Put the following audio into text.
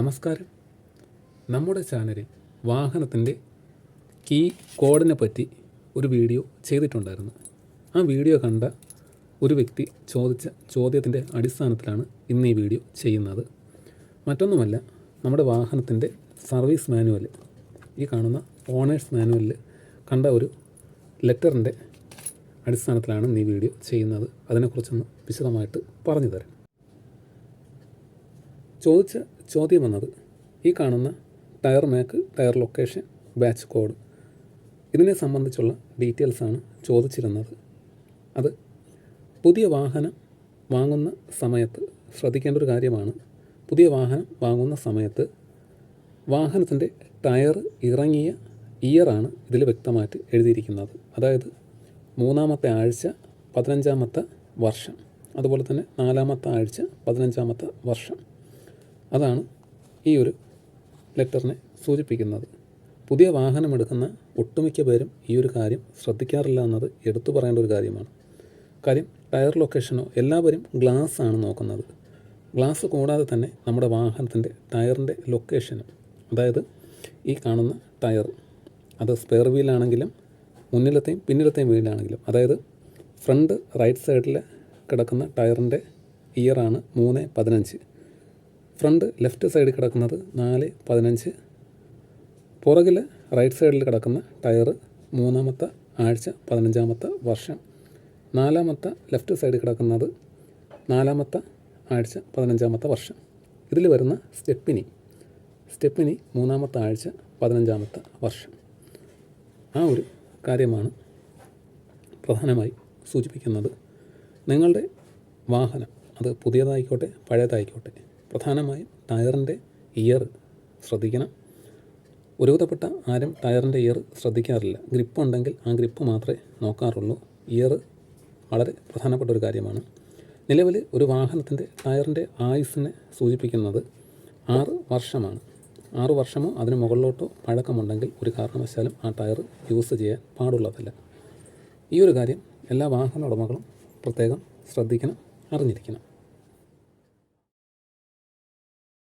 നമസ്കാരം. നമ്മുടെ ചാനലിൽ വാഹനത്തിന്റെ കീ കോഡിനെ പറ്റി ഒരു വീഡിയോ ചെയ്തിട്ടുണ്ടായിരുന്നു. ആ വീഡിയോ കണ്ട ഒരു വ്യക്തി ചോദിച്ച ചോദ്യത്തിന്റെ അടിസ്ഥാനത്തിലാണ് ഇന്ന് ഈ വീഡിയോ ചെയ്യുന്നത്. മറ്റൊന്നുമല്ല നമ്മുടെ വാഹനത്തിന്റെ സർവീസ് മാനുവൽ ഈ കാണുന്ന ഓണേഴ്സ് മാനുവലിൽ കണ്ട ഒരു ലെറ്ററിന്റെ അടിസ്ഥാനത്തിലാണ് ഈ വീഡിയോ ചെയ്യുന്നത്. അതിനെക്കുറിച്ചൊന്ന് വിശദമായിട്ട് പറഞ്ഞു തരാം ചോദിച്ച ചോദ്യം വന്നത് ഈ കാണുന്ന tyre make tyre location batch code ഇതിനെ സംബന്ധിച്ചുള്ള ഡീറ്റെയിൽസാണ് ചോദിച്ചിരുന്നത്. അത് പുതിയ വാഹനം വാങ്ങുന്ന സമയത്ത് ശ്രദ്ധിക്കേണ്ട ഒരു കാര്യമാണ് പുതിയ വാഹനം വാങ്ങുന്ന സമയത്ത് വാഹനത്തിന്റെ ടയർ ഇറങ്ങിയ ഇയറാണ് ഇതിൽ വ്യക്തമായിട്ട് എഴുതിയിരിക്കുന്നത്. അതായത് മൂന്നാമത്തെ ആഴ്ച പതിനഞ്ചാമത്തെ വർഷം അതുപോലെ തന്നെ നാലാമത്തെ ആഴ്ച പതിനഞ്ചാമത്തെ വർഷം. അതാണ് ഈ ഒരു ലെറ്ററിനെ സൂചിപ്പിക്കുന്നത്. പുതിയ വാഹനമെടുക്കുന്ന ഒട്ടുമിക്ക പേരും ഈ ഒരു കാര്യം ശ്രദ്ധിക്കാറില്ല എന്നത് എടുത്തു പറയേണ്ട ഒരു കാര്യമാണ്. കാര്യം ടയർ ലൊക്കേഷനോ എല്ലാവരും ഗ്ലാസ് ആണ് നോക്കുന്നത്. ഗ്ലാസ് കൂടാതെ തന്നെ നമ്മുടെ വാഹനത്തിന്റെ ടയറിന്റെ ലൊക്കേഷനും അതായത് ഈ കാണുന്ന ടയർ അത് സ്പെയർ വീലാണെങ്കിലും മുന്നിലത്തെയും പിന്നിലത്തെയും വീലാണെങ്കിലും അതായത് ഫ്രണ്ട് റൈറ്റ് സൈഡിൽ കിടക്കുന്ന ടയറിന്റെ ഇയറാണ് മൂന്ന് പതിനഞ്ച്. ഫ്രണ്ട് ലെഫ്റ്റ് സൈഡിൽ കിടക്കുന്നത് നാല് പതിനഞ്ച്. പുറകിൽ റൈറ്റ് സൈഡിൽ കിടക്കുന്ന ടയർ മൂന്നാമത്തെ ആഴ്ച പതിനഞ്ചാമത്തെ വർഷം. നാലാമത്തെ ലെഫ്റ്റ് സൈഡിൽ കിടക്കുന്നത് നാലാമത്തെ ആഴ്ച പതിനഞ്ചാമത്തെ വർഷം. ഇതിൽ വരുന്ന സ്റ്റെപ്പിനി. സ്റ്റെപ്പിനി മൂന്നാമത്തെ ആഴ്ച പതിനഞ്ചാമത്തെ വർഷം. ആ ഒരു കാര്യമാണ് പ്രധാനമായി സൂചിപ്പിക്കുന്നത്. നിങ്ങളുടെ വാഹനം അത് പുതിയതായിക്കോട്ടെ പഴയതായിക്കോട്ടെ. പ്രധാനമായും ടയറിന്റെ ഇയർ ശ്രദ്ധിക്കണം. ഒരുവിധപ്പെട്ട ആരും ടയറിന്റെ ഇയർ ശ്രദ്ധിക്കാറില്ല. ഗ്രിപ്പ് ഉണ്ടെങ്കിൽ ആ ഗ്രിപ്പ് മാത്രമേ നോക്കാറുള്ളൂ. ഇയർ വളരെ പ്രധാനപ്പെട്ട ഒരു കാര്യമാണ്. നിലവിൽ ഒരു വാഹനത്തിന്റെ ടയറിന്റെ ആയുസ്സിനെ സൂചിപ്പിക്കുന്നത് ആറ് വർഷമാണ്. ആറ് വർഷമോ അതിന് മുകളിലോട്ടോ പഴക്കമുണ്ടെങ്കിൽ ഒരു കാരണവശാലും ആ ടയർ യൂസ് ചെയ്യാൻ പാടുള്ളതല്ല. ഈ ഒരു കാര്യം എല്ലാ വാഹന ഉടമകളും പ്രത്യേകം ശ്രദ്ധിക്കണം അറിഞ്ഞിരിക്കണം.